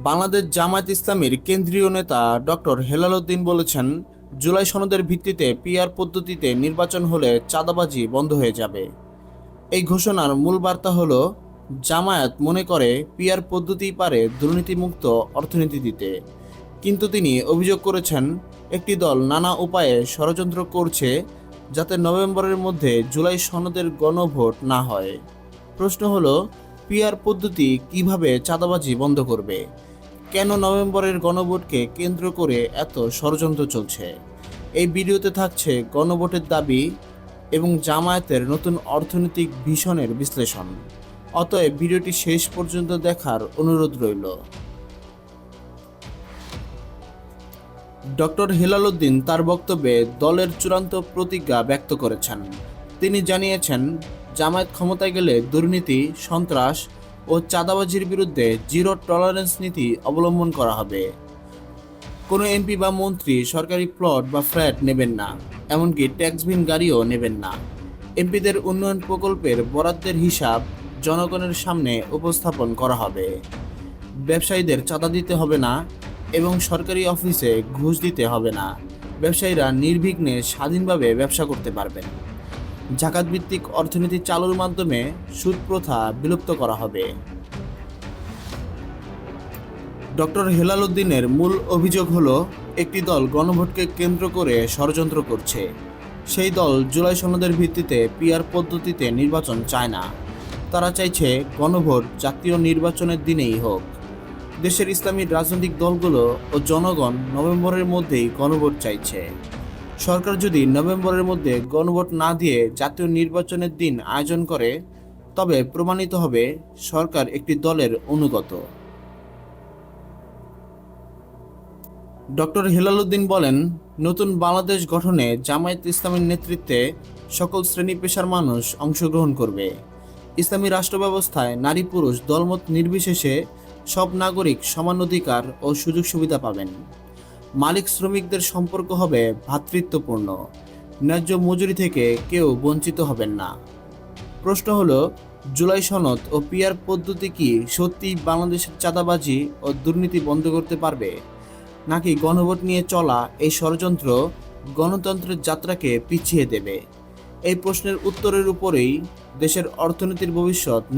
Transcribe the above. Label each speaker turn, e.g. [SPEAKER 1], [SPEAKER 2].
[SPEAKER 1] বাংলাদেশ জামায়াত ইসলামীর কেন্দ্রীয় নেতা ডক্টর হেলাল উদ্দিন বলেছেন, জুলাই সনদের ভিত্তিতে পিআর পদ্ধতিতে নির্বাচন হলে চাঁদাবাজি বন্ধ হয়ে যাবে। এই ঘোষণার মূল বার্তা হল, জামায়াত মনে করে পিআর পদ্ধতি পারে দুর্নীতিমুক্ত অর্থনীতি দিতে। কিন্তু তিনি অভিযোগ করেছেন, একটি দল নানা উপায়ে ষড়যন্ত্র করছে যাতে নভেম্বরের মধ্যে জুলাই সনদের গণভোট না হয়। প্রশ্ন হলো, পিআর পদ্ধতি কীভাবে চাঁদাবাজি বন্ধ করবে? কেন নভেম্বরের গণভোটকে কেন্দ্র করে এত ষড়যন্ত্র চলছে? এই ভিডিওতে থাকছে গণভোটের দাবি এবং জামায়াতের নতুন অর্থনৈতিক ভীষণের বিশ্লেষণ। অতএব ভিডিওটি শেষ পর্যন্ত দেখার অনুরোধ রইল। ডক্টর হেলাল উদ্দিন তার বক্তব্যে দলের চূড়ান্ত প্রতিজ্ঞা ব্যক্ত করেছেন। তিনি জানিয়েছেন, জামায়াত ক্ষমতায় গেলে দুর্নীতি, সন্ত্রাস ও চাঁদাবাজির বিরুদ্ধে জিরো টলারেন্স নীতি অবলম্বন করা হবে। কোনো এমপি বা মন্ত্রী সরকারি প্লট বা ফ্ল্যাট নেবেন না, এমনকি ট্যাক্সবিহীন গাড়িও নেবেন না। এমপিদের উন্নয়ন প্রকল্পের বরাদ্দের হিসাব জনগণের সামনে উপস্থাপন করা হবে। ব্যবসায়ীদের চাঁদা দিতে হবে না এবং সরকারি অফিসে ঘুষ দিতে হবে না। ব্যবসায়ীরা নির্বিঘ্নে স্বাধীনভাবে ব্যবসা করতে পারবেন। জাকাত ভিত্তিক অর্থনীতি চালুর মাধ্যমে সুদ প্রথা বিলুপ্ত করা হবে। ডক্টর হেলাল উদ্দিনের মূল অভিযোগ হলো, একটি দল গণভোটকে কেন্দ্র করে ষড়যন্ত্র করছে। সেই দল জুলাই সনদের ভিত্তিতে পিআর পদ্ধতিতে নির্বাচন চায় না। তারা চাইছে গণভোট জাতীয় নির্বাচনের দিনেই হোক। দেশের ইসলামী রাজনৈতিক দলগুলো ও জনগণ নভেম্বরের মধ্যেই গণভোট চাইছে। সরকার যদি নভেম্বরের মধ্যে গণভোট না দিয়ে জাতীয় নির্বাচনের দিন আয়োজন করে, তবে প্রমাণিত হবে সরকার একটি দলের অনুগত। ডক্টর হেলাল উদ্দিন বলেন, নতুন বাংলাদেশ গঠনে জামায়াত ইসলামের নেতৃত্বে সকল শ্রেণি পেশার মানুষ অংশগ্রহণ করবে। ইসলামী রাষ্ট্র ব্যবস্থায় নারী পুরুষ দলমত নির্বিশেষে সব নাগরিক সমান অধিকার ও সুযোগ সুবিধা পাবেন। মালিক শ্রমিকদের সম্পর্ক হবে ভ্রাতৃত্বপূর্ণ। ন্যায্য মজুরি থেকে কেউ বঞ্চিত হবেন না। প্রশ্ন হলো, জুলাই সনদ ও পিয়ার পদ্ধতি কি সত্যি বাংলাদেশের চাঁদাবাজি ও দুর্নীতি বন্ধ করতে পারবে? নাকি গণভোট নিয়ে চলা এই ষড়যন্ত্র গণতন্ত্রের যাত্রাকে পিছিয়ে দেবে? এই প্রশ্নের উত্তরের উপরেই দেশের অর্থনীতির ভবিষ্যৎ